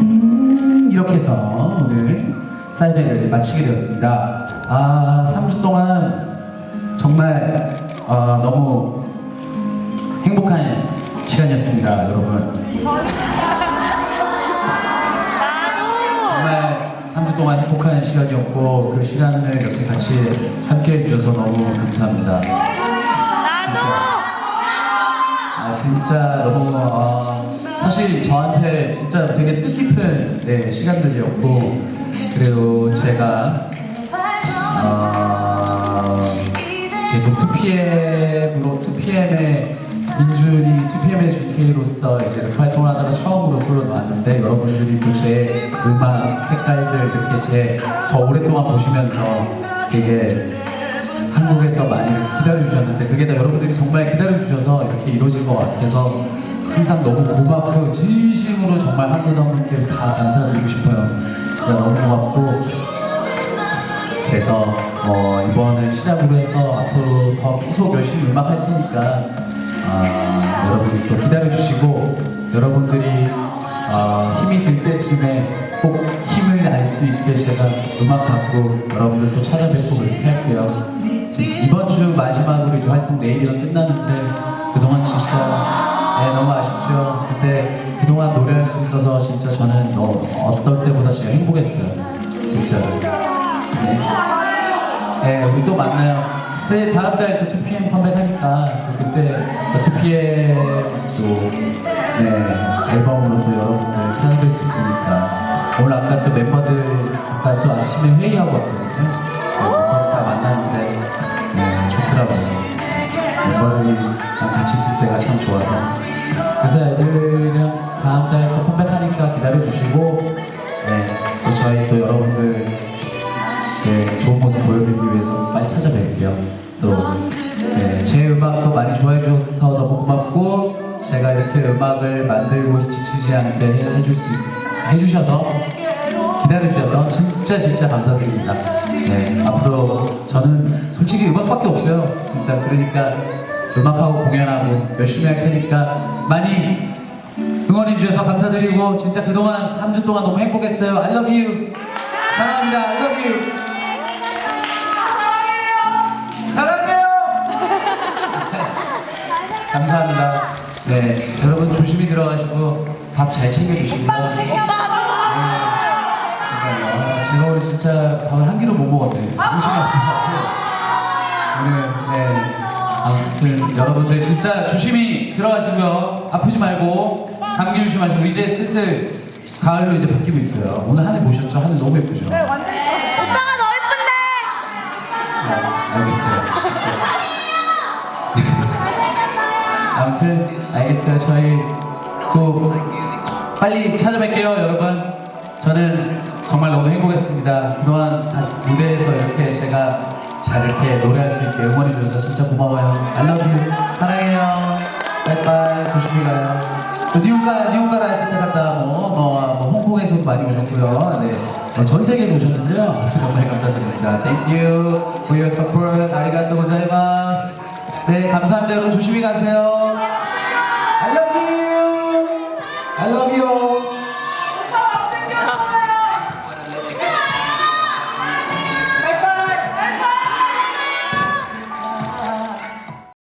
음, 이렇게 해서 오늘 마치게 되었습니다. 아 3주 동안 정말 어, 너무 행복한 시간이었습니다 여러분 정말 3주 동안 행복한 시간이었고 그 시간을 이렇게 같이 함께 해 주셔서 너무 감사합니다. 아 진짜 너무 어, 사실 저한테 진짜 되게 뜻깊은 네, 시간들이었고 그리고 제가 어, 계속 2PM으로 2PM의 민준이 2PM의 주티로서 이제 활동을 하다가 처음으로 솔로 나왔는데 여러분들이 또제 음악 색깔들 이렇게 제 저 오랫동안 보시면서 되게 한국에서 많이 기다려주셨는데 그게 다 여러분들이 정말 기다려주셔서 이렇게 이루어진 것 같아서 항상 너무 고맙고 진심으로 정말 한 분 한 분께 다 감사드리고 싶어요. 진짜 너무 고맙고 그래서 어, 이번을 시작으로 해서 앞으로 더 계속 열심히 음악 할 테니까 아, 여러분이 또 기다려주시고 여러분들이 아, 힘이 들 때쯤에 꼭 힘을 낼 수 있게 제가 음악 갖고 여러분들 또 찾아뵙고 그렇게 할게요. 지금 이번 주 마지막으로 이제 활동 내일이면 끝나는데 그동안 진짜 네, 너무 아쉽죠. 근데 그동안 노래할 수 있어서 진짜 저는 너, 어떨 때보다 진짜 행복했어요. 진짜로. 네. 네, 우리 또 만나요. 네, 다음 달또 2PM 컴백하니까 또 그때 또 2PM 또 네, 앨범으로 또 여러분들 찾아뵐 수 있으니까 오늘 아까 또 멤버들 아까 또 아침에 회의하고 왔거든요. 네, 멤버들 다 만났는데 네, 좋더라고요. 멤버들이랑 같이 있을 때가 참 좋아서 그래서 애들이랑 다음 달 또 컴백하니까 기다려주시고 네, 또 저희 또 여러분들 네, 좋은 모습 보여드리기 위해서 좋아해 주셔서 너무 고맙고, 제가 이렇게 음악을 만들고 지치지 않게 해- 해줄 수, 있- 해주셔서, 기다려주셔서 진짜 진짜 감사드립니다. 네, 앞으로 저는 솔직히 음악밖에 없어요. 진짜. 그러니까 음악하고 공연하고 열심히 할 테니까 많이 응원해 주셔서 감사드리고, 진짜 그동안 3주 동안 너무 행복했어요. I love you. 사랑합니다. I love you. 여러분 조심히 들어가시고 밥 잘 챙겨주시고요. 네, 감사합니다. 아, 제가 오늘 진짜 밥을 한 끼도 못 먹었네요. 조심히 하세요. 오늘 네, 아무튼 여러분들 진짜 조심히 들어가시고요. 아프지 말고 감기 조심하시고 이제 슬슬 가을로 이제 바뀌고 있어요. 오늘 하늘 보셨죠? 하늘 너무 예쁘죠? 오빠가 더 이쁜데! 네, 알겠어요. 아무튼 알겠어요. 저희 또 빨리 찾아뵐게요, 여러분. 저는 정말 너무 행복했습니다. 그동안 다- 무대에서 이렇게 제가 잘 이렇게 노래할 수 있게 응원해 주셔서 진짜 고마워요. I love you. 사랑해요. 바이바이. 조심히 가요. 또 니온가, 니온가라 할때 갔다 뭐, 뭐, 뭐, 홍콩에서도 많이 오셨고요. 네. 어, 전 세계에서 오셨는데요. 정말 감사드립니다. Thank you for your support. 아리가또 고자이마스. 네, 감사합니다. 여러분 조심히 가세요.